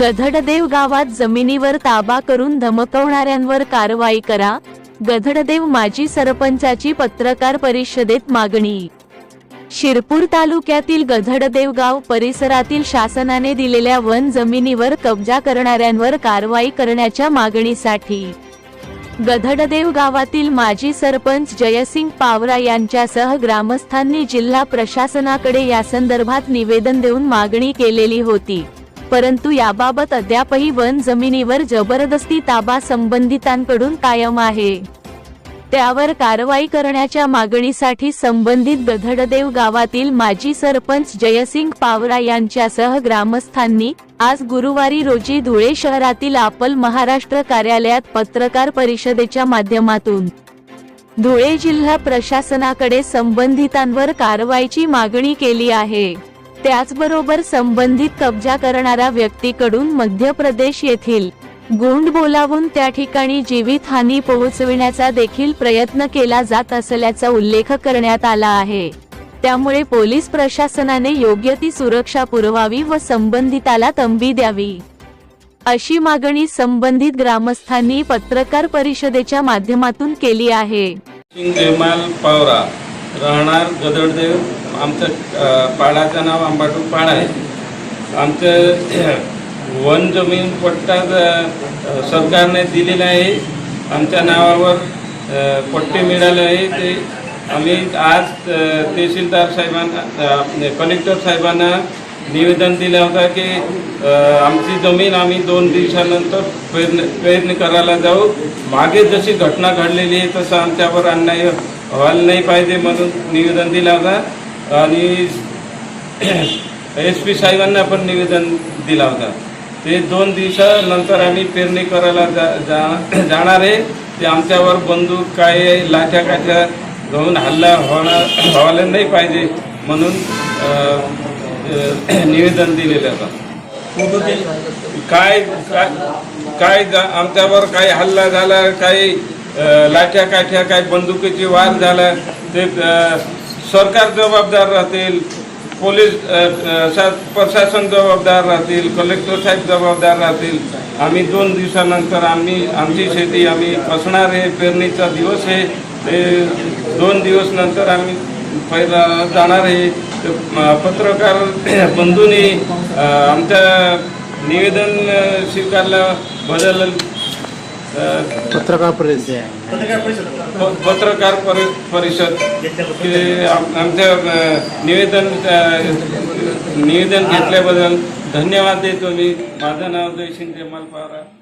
गधडदेव गावात जमिनीवर ताबा करून धमकवणाऱ्यांवर कारवाई करा. गधडदेव माजी सरपंचाची पत्रकार परिषदेत मागणी. शिरपूर तालुक्यातील गधडदेव गाव परिसरातील शासनाने दिलेल्या वन जमिनीवर कब्जा करणाऱ्यांवर कारवाई करण्याच्या मागणीसाठी. गधडदेव गावातील माजी सरपंच जयसिंग पावरा यांच्यासह ग्रामस्थांनी जिल्हा प्रशासनाकडे यासंदर्भात निवेदन देऊन मागणी केलेली होती. परंतु याबाबत अद्यापही वन जमिनीवर जबरदस्ती ताबा संबंधितांकडून कायम आहे. त्यावर कारवाई करण्याच्या मागणीसाठी संबंधित गधडदेव गावातील माजी सरपंच जयसिंग पावरा यांच्यासह ग्रामस्थांनी आज गुरुवारी रोजी धुळे शहरातील आपल महाराष्ट्र कार्यालयात पत्रकार परिषदेच्या माध्यमातून धुळे जिल्हा प्रशासनाकडे संबंधितांवर कारवाईची मागणी केली आहे. त्याचबरोबर संबंधित कब्जा करणाऱ्या व्यक्तीकडून मध्य प्रदेश येथील गुंड बोलावून त्या ठिकाणी जीवितहानी पोहोचविण्याचा देखील प्रयत्न केला जात असल्याचा उल्लेख करण्यात आला आहे. त्यामुळे पोलीस प्रशासनाने योग्य ती सुरक्षा पुरवावी व संबंधिताला तंबी द्यावी. अशी मागणी संबंधित ग्रामस्थांनी पत्रकार परिषदेच्या माध्यमातून केली आहे. पावरा राहणार गदडदेव आमचं पाडाचं नाव आंबाटू पाड आहे. आमचं वन जमीन पट्टा सरकारने दिलेला आहे. आमच्या नावावर पट्टे मिळाले आहे. ते आम्ही आज तहसीलदार साहेबांना कलेक्टर साहेबांना निवेदन दिलं होतं की आमची जमीन आम्ही दोन दिवसानंतर पेरणी पेरणी करायला जाऊ. मागे जशी घटना घडलेली आहे तसं आमच्यावर अन्याय व्हायला नाही पाहिजे म्हणून निवेदन दिलं होतं. आणि एस पी साहेबांना पण निवेदन दिला होता. ते दोन दिवसानंतर आम्ही पेरणी करायला जा जा- जाणार आहे. ते आमच्यावर बंदूक काय लाठ्या काठ्या घेऊन हल्ला होणार व्हायला नाही पाहिजे म्हणून निवेदन दिलेलं होतं. काय काय काय जा- आमच्यावर काय हल्ला झाला काही लाठ्या काठ्या काय बंदुकीची वार झाला ते सरकार जबाबदार राहतील पोलीस प्रशासन जबाबदार राहतील कलेक्टर साहेब जबाबदार राहतील. आम्ही दोन दिवसानंतर आम्ही आमची शेती आम्ही असणार आहे पेरणीचा दिवस आहे. ते दोन दिवस नंतर आम्ही पहिला जाणार आहे. पत्रकार बंधूंनी आमच्या निवेदन स्वीकारलं बदल पत्रकार परिषद. पत्रकार परि परिषद आम- आमच्या निवेदन निवेदन घेतल्याबद्दल धन्यवाद देतो मी. माझं नाव जयसिंग जमाल पवार